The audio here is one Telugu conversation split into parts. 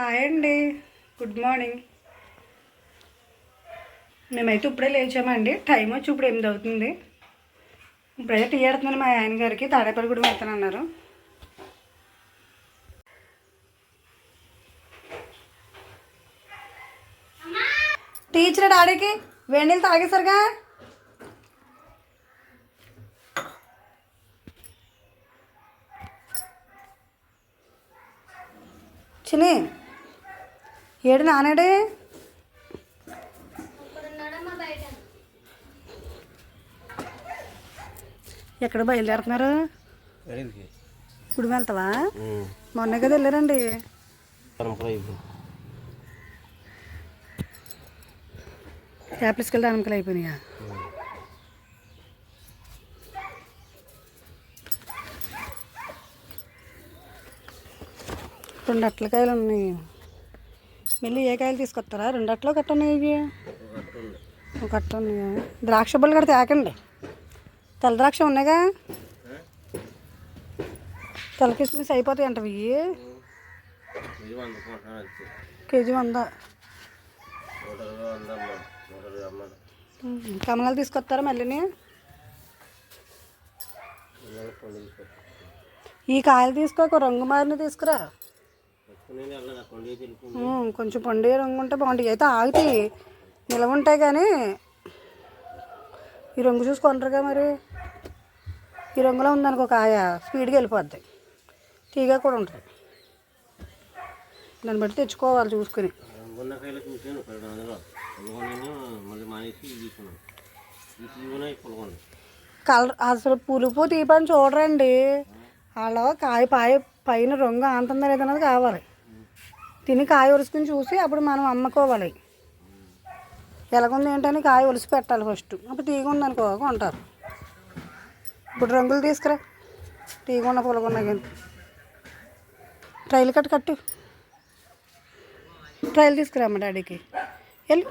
హాయ్ అండి. Good morning. మేమైతే ఇప్పుడే లేచామండి. టైం వచ్చి ఇప్పుడు ఎనిమిది అవుతుంది. ఇప్పుడైతే టీ ఆడుతున్నాను మా ఆయన గారికి. తాడేపల్లి కూడా వెళ్తానన్నారు. టీచర్ డాడీకి వేడి నీళ్ళు తాగేసరిగా చిన్న ఏడు నానేడే? ఎక్కడ బయలుదేరుతున్నారు? గుడి వెళ్తావా? మొన్నే కదా వెళ్ళారండి. యాపిల్స్కి వెళ్ళి దానికలు అయిపోయినాయా? రెండు అట్ల కాయలు ఉన్నాయి. మళ్ళీ ఏ కాయలు తీసుకొస్తారా? రెండట్లో అట్లు ఇవి. ఒక ద్రాక్ష బళ్ళు కూడా తేకండి తెల్ల ద్రాక్ష ఉన్నాయిగా? తెల్ల కిస్మిస్ అయిపోతాయి అంటవి ఇవి. కేజీ వంద. కమలాలు తీసుకొస్తారా మళ్ళీని? ఈ కాయలు తీసుకోక రంగు మారిన తీసుకురా. కొంచెం పండుగ రంగు ఉంటే బాగుంటాయి అయితే ఆగుతాయి నిలవ ఉంటాయి కానీ ఈ రంగు చూసి కొంటారుగా మరి. ఈ రంగులో ఉందనుకో కాయ స్పీడ్గా వెళ్ళిపోద్ది. తీగ కూడా ఉంటుంది. దాన్ని బట్టి తెచ్చుకోవాలి చూసుకుని. కలర్ అసలు పులుపు తీపని చూడరండి. వాళ్ళు కాయ పాయ పైన రంగు ఆంతుందా లేదన్నది కావాలి. తిని కాయ ఒలుసుకుని చూసి అప్పుడు మనం అమ్ముకోవాలి. ఎలాగుంది ఏంటని కాయ ఒలిసి పెట్టాలి ఫస్ట్. అప్పుడు తీగ అనుకో కొంటారు. ఇప్పుడు రంగులు తీసుకురా. తీగ ఉన్న కానీ ట్రైల్ కట్ కట్టు. ట్రైల్ తీసుకురా అమ్మ డాడీకి. వెళ్ళి.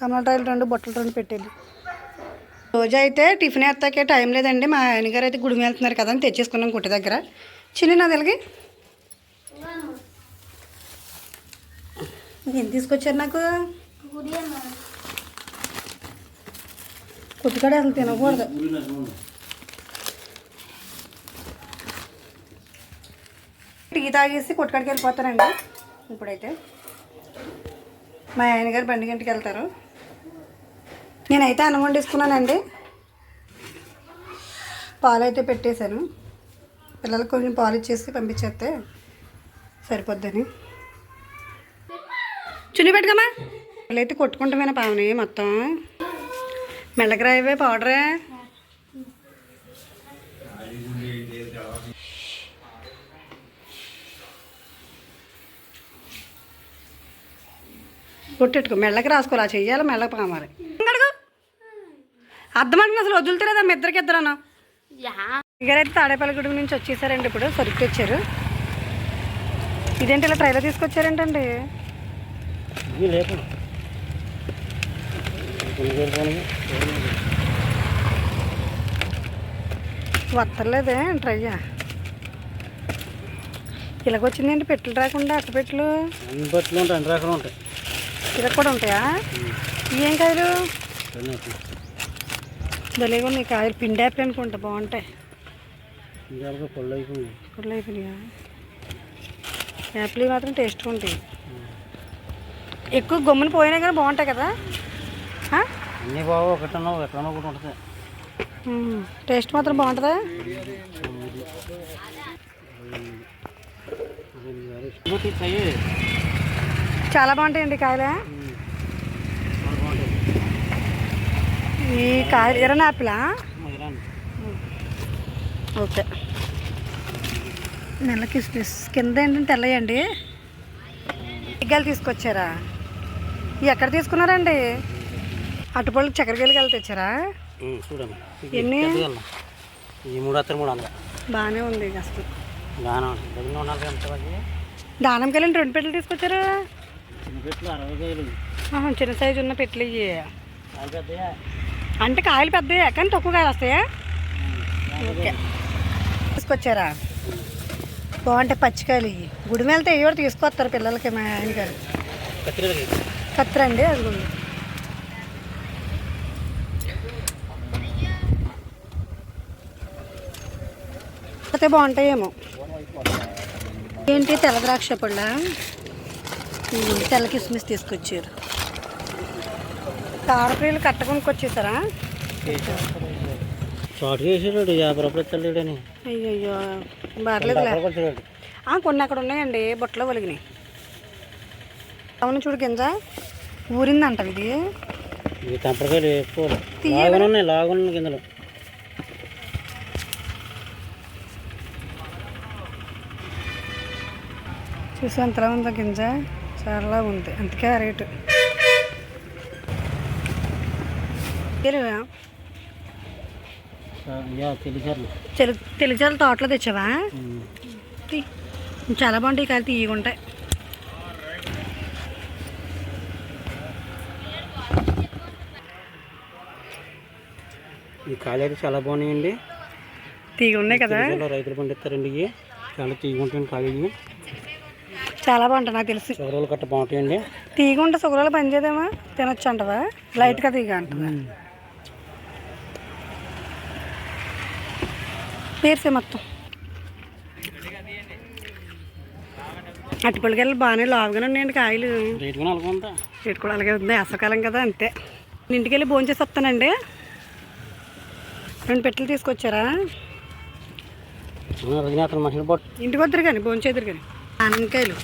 కమల ట్రైల్ రెండు బొట్టలు రెండు పెట్టేది రోజు అయితే టిఫిన్ ఎత్తాకే టైం లేదండి. మా ఆయనగారు అయితే గుడి వెళ్తున్నారు కదా అని తెచ్చేసుకున్నాం గుట్ట దగ్గర. చిన్న నదిలకి ఏం తీసుకొచ్చారు నాకు? కుట్టుకాడ అసలు తినకూడదు. టీ తాగేసి కొట్టుకాడికి వెళ్ళిపోతానండి ఇప్పుడైతే. మా ఆయనగారు బండి గంటకి వెళ్తారు. నేనైతే అన్నం వండేసుకున్నానండి. పాలు అయితే పెట్టేశాను. పిల్లలకు కొంచెం పాలు ఇచ్చేసి పంపించేస్తే సరిపోద్దని. చున్ని పెట్టుకమ్మా అయితే కొట్టుకుంటామేనా పావని మొత్తం. మెల్లకరాయవే పౌడరే. కొట్టెట్టుకో మెల్లకి రాసుకోవాలి ఆ చెయ్యాలి మెల్లకి పామాలి అడుగు అర్థమంటుంది అసలు వదులుతులేదా మీ ఇద్దరికి ఇద్దరను ఇగారైతే గుడి నుంచి వచ్చేసారండి ఇప్పుడు సరుకు తెచ్చారు. ఇదేంటి ఇలా ట్రైలో తీసుకొచ్చారేంటండి? లేకుండా వత్తలేదే ట్రైయా ఇలాగొచ్చిందేంటి పెట్టులు రాకుండా అట్ట పెట్టులు? అన్ని ఉంటాయి అన్ని రకాలు ఉంటాయి. ఇలా కూడా ఉంటాయా? ఏం కాయలు? భలేగా ఉన్నాయి కాయలు పిండి యాపిల్ అనుకుంటా బాగుంటాయి. పళ్ళు అయిపోయింది కుళ్ళు అయిపోయినాయా యాపిల్ మాత్రం టేస్ట్గా ఉంటాయి. ఎక్కువ గమ్మున పోయినా కానీ బాగుంటాయి కదా? అన్నీ బాగా ఒకటనో ఎక్కడనో ఒకటి ఉంటుంది. టేస్ట్ మాత్రం బాగుంటుందా? చాలా బాగుంటాయండి కాయలు ఈ కాయలు ఎర్రన యాపిలా ఇరాన్ ఓకే నెల కిస్మిస్ కింద ఏంటంటే తెల్లయండి. ఎగ్గాలు తీసుకొచ్చారా? ఎక్కడ తీసుకున్నారండి? అటుపళ్ళు చక్కెరకేళకి వెళ్ళి తెచ్చారా? చూడండి. ఎన్ని? ఈ మూడు అత్తరు మూడు వందలు. బాగానే ఉంది అసలు. పది దానంకి వెళ్ళి రెండు పెట్టెలు తీసుకొచ్చారు. చిన్న పెట్లు సైజు ఉన్న పెట్టెలు ఇవి పెద్దయా? అంటే కాయలు పెద్దవి కానీ తక్కువ కాయలు వస్తాయా? ఓకే. తీసుకొచ్చారా? బాగుంటాయి పచ్చికాయలు ఇవి గుడి వెళ్తే ఇవి కూడా తీసుకొస్తారు పిల్లలకి మా ఆయన గారు. కత్తరండి అది కూడా. అయితే బాగుంటాయేమో. ఏంటి తెల్ల ద్రాక్ష పళ్ళ? తెల్ల కిస్మిస్ తీసుకొచ్చారు. కారపీలు కట్టకుండా వచ్చేసారా షార్ట్ చేసాడు యాభై రూపాయలు బాగలేదులే వచ్చాడు ఆ, కొన్ని అక్కడ ఉన్నాయండి బుట్టలో ఒలిగినాయి. అవును చూడు గింజ. ఊరిందంట ఇది. ఎక్కువ లాగులు ఉన్నాయి లాగులు కిందలు చూసి ఎంతలా ఉందో గింజ. చాలా ఉంది. అందుకే ఆ రేటు తెలు తెలుగు తోటలో తెచ్చావా? తీ. చాలా బాగుంటాయి కాదు తీయగా ఉంటాయి. ఈ కాయలు అయితే చాలా బాగున్నాయండి. తీగ ఉన్నాయి కదా? రైతులు పండిస్తారండి ఇవి. చాలా తీగుంటాయండి కాయలు. చాలా బాగుంటాయి నాకు తెలిసి. షుగర్లు కట్ట బాగుంటాయండి. తీగ ఉంటే సుగరాలు పనిచేదేమా తినొచ్చు అంటవా లైట్గా తీగ అంటవా? పేర్సే మొత్తం. అట్టుపల్లికెళ్ళి బాగానే లావుగానే ఉన్నాయండి కాయలు. రేటు కూడా అలాగే ఉందా? రేటు కూడా అలాగే ఉంది వేసవకాలం కదా అంతే. ఇంటికి వెళ్ళి భోంచేసి వస్తానండి. రెండు పెట్టెలు తీసుకొచ్చారా? ఇంటికి వద్దరు కానీ భోంచేద్దరు కానీ. ఆనకాయలు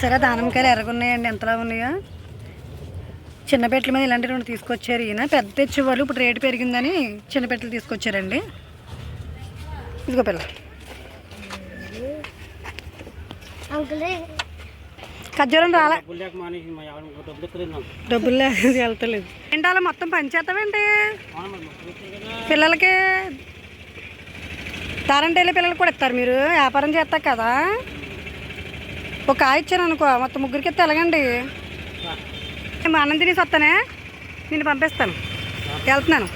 సరే దానిమ్మకాయలు ఎర్రగున్నాయండి. ఎంతలా ఉన్నాయో? చిన్న పెట్టెల మీద ఇలాంటి రెండు తీసుకొచ్చారు ఈయన. పెద్ద తెచ్చేవాళ్ళు ఇప్పుడు రేటు పెరిగిందని చిన్న పెట్టెలు తీసుకొచ్చారండి. ఇదిగో పిల్ల. ఖర్జూరం రాలే. డబ్బులు లేక వెళ్తలేదు. ఏంటి అలా మొత్తం కదా. పిల్లలకి తారంటే వెళ్ళి పిల్లలకి కూడా ఇస్తారు మీరు. వ్యాపారం చేస్తారు కదా. ఒక కాయ ఇచ్చాను అనుకో మొత్తం ముగ్గురికి ఇస్తే ఎలాగండి? మా అన్నం తినేసి వస్తానే? నేను పంపిస్తాను. వెళ్తున్నాను.